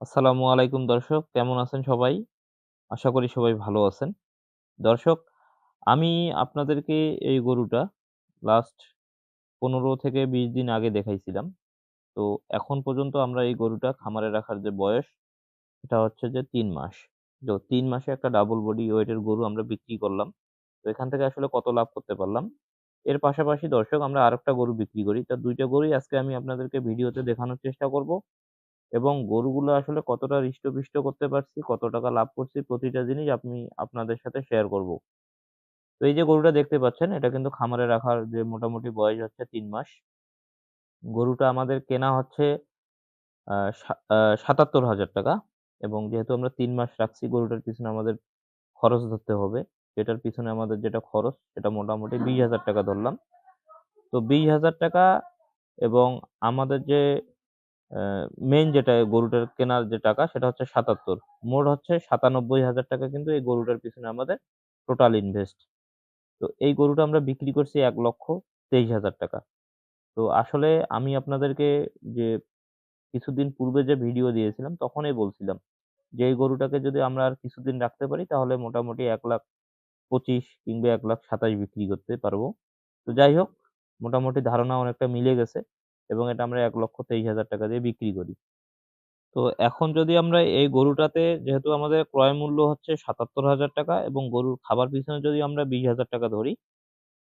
আসসালামু আলাইকুম দর্শক, কেমন আছেন সবাই? আশা করি সবাই ভালো আছেন। দর্শক, আমি আপনাদেরকে এই গরুটা লাস্ট ১৫ থেকে ২০ দিন আগে দেখাইছিলাম। তো এখন পর্যন্ত আমরা এই গরুটা খামারে রাখার যে বয়স এটা হচ্ছে যে তিন মাস। তো তিন মাসে একটা ডাবল বডি ওয়েটের গরু আমরা বিক্রি করলাম। তো এখান থেকে আসলে কত লাভ করতে পারলাম? এর পাশাপাশি দর্শক, আমরা আরেকটা গরু বিক্রি করি। তো দুইটা গরুই আজকে আমি আপনাদেরকে ভিডিওতে দেখানোর চেষ্টা করব। এবং গরুগুলো আসলে কতটা হৃষ্টপুষ্ট করতে পারছি, কত টাকা লাভ করছি প্রতিটা জিনিস আমি আপনাদের সাথে শেয়ার করব। তো এই যে গরুটা দেখতে পাচ্ছেন এটা কিন্তু খামারে রাখার যে মোটামুটি বয়স হচ্ছে তিন মাস। গরুটা আমাদের কেনা হচ্ছে আ সা আ ৳৭৭,০০০ এবং যেহেতু আমরা তিন মাস রাখছি গরুটার পিছনে আমাদের খরচ ধরতে হবে। এটার পিছনে আমাদের যেটা খরচ সেটা মোটামুটি ৳২০,০০০ ধরলাম। তো ৳২০,০০০ এবং আমাদের যে মেইন যেটা গরুটার কেনার যে টাকা সেটা হচ্ছে ৭৭। মোট হচ্ছে ৳৯৭,০০০ কিন্তু এই গরুটার পিছনে আমাদের টোটাল ইনভেস্ট। তো এই গরুটা আমরা বিক্রি করছি ৳১,২৩,০০০ তো আসলে আমি আপনাদেরকে যে কিছুদিন পূর্বে যে ভিডিও দিয়েছিলাম তখনই বলছিলাম যে এই গরুটাকে যদি আমরা আর কিছুদিন রাখতে পারি তাহলে মোটামুটি এক লাখ পঁচিশ কিংবা এক লাখ সাতাশ বিক্রি করতে পারব। তো যাই হোক মোটামুটি ধারণা অনেকটা মিলে গেছে এবং এটা আমরা ৳১,২৩,০০০ দিয়ে বিক্রি করি। তো এখন যদি আমরা এই গরুটাতে যেহেতু আমাদের ক্রয় মূল্য হচ্ছে ৳৭৭,০০০ এবং গরুর খাবার পিছনে যদি আমরা ৳২০,০০০ ধরি,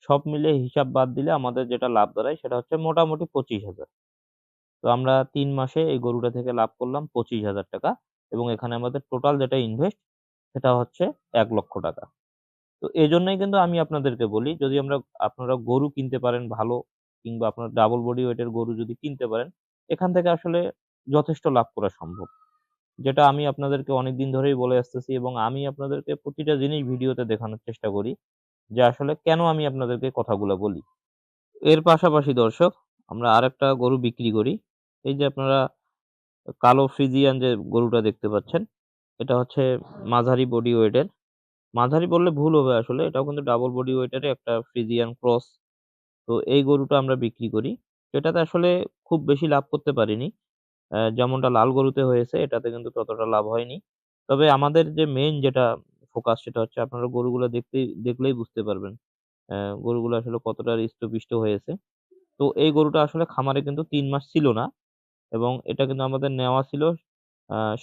সব মিলিয়ে হিসাব বাদ দিলে আমাদের যেটা লাভ দাঁড়ায় সেটা হচ্ছে মোটামুটি ৳২৫,০০০ তো আমরা তিন মাসে এই গরুটা থেকে লাভ করলাম ৳২৫,০০০ এবং এখানে আমাদের টোটাল যেটা ইনভেস্ট সেটা হচ্ছে এক লক্ষ টাকা তো এই জন্যই কিন্তু আমি আপনাদেরকে বলি যদি আমরা আপনারা গরু কিনতে পারেন ভালো কিংবা আপনার ডাবল বডি ওয়েটের গরু যদি কিনতে পারেন, এখান থেকে আসলে যথেষ্ট লাভ করা সম্ভব। যেটা আমি আপনাদেরকে অনেকদিন ধরেই বলে আসতেছি এবং আমি আপনাদেরকে প্রতিটা জিনিস ভিডিওতে দেখানোর চেষ্টা করি যে আসলে কেন আমি আপনাদেরকে কথাগুলো বলি। এর পাশাপাশি দর্শক আমরা আরেকটা গরু বিক্রি করি। এই যে আপনারা কালো ফ্রিজিয়ান যে গরুটা দেখতে পাচ্ছেন, এটা হচ্ছে মাঝারি বডি ওয়েটের। মাঝারি বললে ভুল হবে আসলে এটাও কিন্তু ডাবল বডি ওয়েটেরই একটা ফ্রিজিয়ান ক্রস। তো এই গরুটা আমরা বিক্রি করি। এটাতে আসলে খুব বেশি লাভ করতে পারিনি। যেমনটা লাল গরুতে হয়েছে এটাতে কিন্তু ততটা লাভ হয়নি। তবে আমাদের যে মেইন যেটা ফোকাস সেটা হচ্ছে আপনারা গরুগুলো দেখতেই দেখলেই বুঝতে পারবেন। গরুগুলো আসলে কতটা হৃষ্টপুষ্ট হয়েছে। তো এই গরুটা আসলে খামারে কিন্তু তিন মাস ছিল না এবং এটা কিন্তু আমাদের নেওয়া ছিল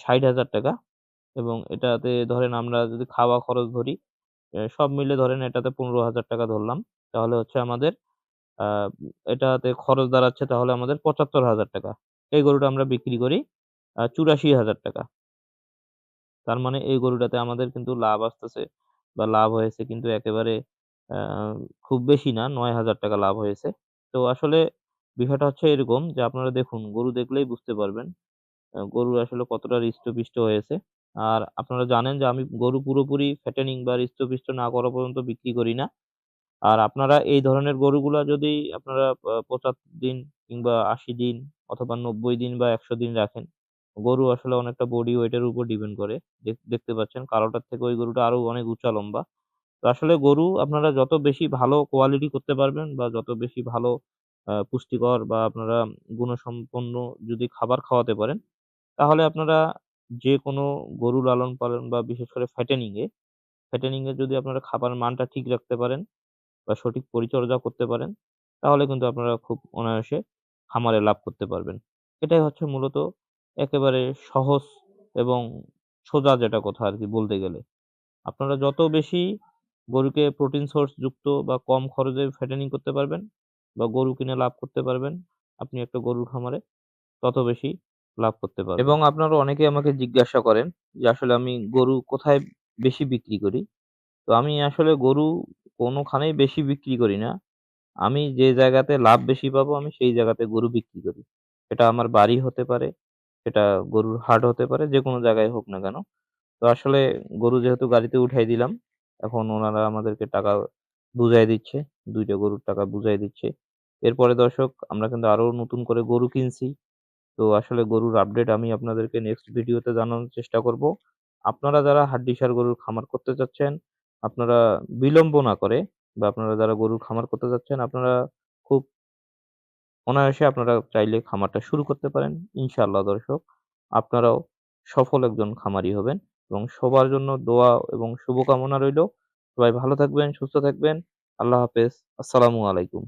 ষাট হাজার টাকা এবং এটাতে ধরেন আমরা যদি খাওয়া খরচ ধরি, সব মিলে ধরেন এটাতে ৳১৫,০০০ ধরলাম। তাহলে হচ্ছে আমাদের এটাতে খরচ দাঁড়াচ্ছে তাহলে আমাদের ৳৭৫,০০০ এই গরুটা আমরা বিক্রি করি চুরাশি হাজার টাকা তার মানে এই গরুটাতে আমাদের কিন্তু লাভ আসতেছে বা লাভ হয়েছে কিন্তু একেবারে খুব বেশি না ৳৯,০০০ লাভ হয়েছে। তো আসলে বিষয়টা হচ্ছে এরকম যে আপনারা দেখুন গরু দেখলেই বুঝতে পারবেন গরু আসলে কতটা হৃষ্টপুষ্ট হয়েছে। আর আপনারা জানেন যে আমি গরু পুরোপুরি ফ্যাটেনিং বা হৃষ্টপুষ্ট না করা পর্যন্ত বিক্রি করি না। আর আপনারা এই ধরনের গরুগুলা যদি আপনারা ৭৫ দিন কিংবা ৮০ দিন অথবা ৯০ দিন বা ১০০ দিন রাখেন, গরু আসলে অনেকটা বডি ওয়েট এর উপর ডিপেন্ড করে। দেখ দেখতে পাচ্ছেন কালোটার থেকে ওই গরুটা আরও অনেক উঁচা লম্বা। তো আসলে গরু আপনারা যত বেশি ভালো কোয়ালিটি করতে পারবেন বা যত বেশি ভালো পুষ্টিকর বা আপনারা গুণসম্পন্ন যদি খাবার খাওয়াতে পারেন, তাহলে আপনারা যেকোনো গরু লালন-পালন বা বিশেষ করে ফ্যাটেনিং এ, ফ্যাটেনিং এ যদি আপনারা খাবার মানটা ঠিক রাখতে পারেন বা সঠিক পরিচর্যা করতে পারেন, তাহলে কিন্তু আপনারা খুব অনায়াসে খামারে লাভ করতে পারবেন। এটাই হচ্ছে মূলত একেবারে সহজ এবং সোজা যেটা কথা আর কি বলতে গেলে। আপনারা যত বেশি গরুকে প্রোটিন সোর্স যুক্ত বা কম খরচে ফ্যাটেনিং করতে পারবেন বা গরু কিনে লাভ করতে পারবেন, আপনি একটা গরুর খামারে তত বেশি লাভ করতে পারবেন। এবং আপনারা অনেকেই আমাকে জিজ্ঞাসা করেন যে আসলে আমি গরু কোথায় বেশি বিক্রি করি? তো আমি আসলে গরু কোনোখানেই বেশি বিক্রি করি না। আমি যে জায়গাতে লাভ বেশি পাবো আমি সেই জায়গাতে গরু বিক্রি করি। সেটা আমার বাড়ি হতে পারে, সেটা গরুর হাট হতে পারে, যেকোনো জায়গায় হোক না কেন। তো আসলে গরু যেহেতু গাড়িতে উঠাই দিলাম, এখন ওনারা আমাদেরকে টাকা বুঝায় দিচ্ছে। দুইটা গরুর টাকা বুঝায় দিচ্ছে। এরপরে দর্শক আমরা কিন্তু আরও নতুন করে গরু কিনছি। তো আসলে গরুর আপডেট আমি আপনাদেরকে নেক্সট ভিডিওতে জানানোর চেষ্টা করব। আপনারা যারা হাড্ডিসার গরুর খামার করতে চাচ্ছেন, আপনারা বিলম্ব না করে বা আপনারা যারা গরুর খামার করতে যাচ্ছেন আপনারা খুব অনায়াসে আপনারা চাইলে খামারটা শুরু করতে পারেন। ইনশাআল্লাহ দর্শক আপনারাও সফল একজন খামারি হবেন এবং সবার জন্য দোয়া এবং শুভকামনা রইল। সবাই ভালো থাকবেন, সুস্থ থাকবেন। আল্লাহ হাফেজ। আসসালামু আলাইকুম।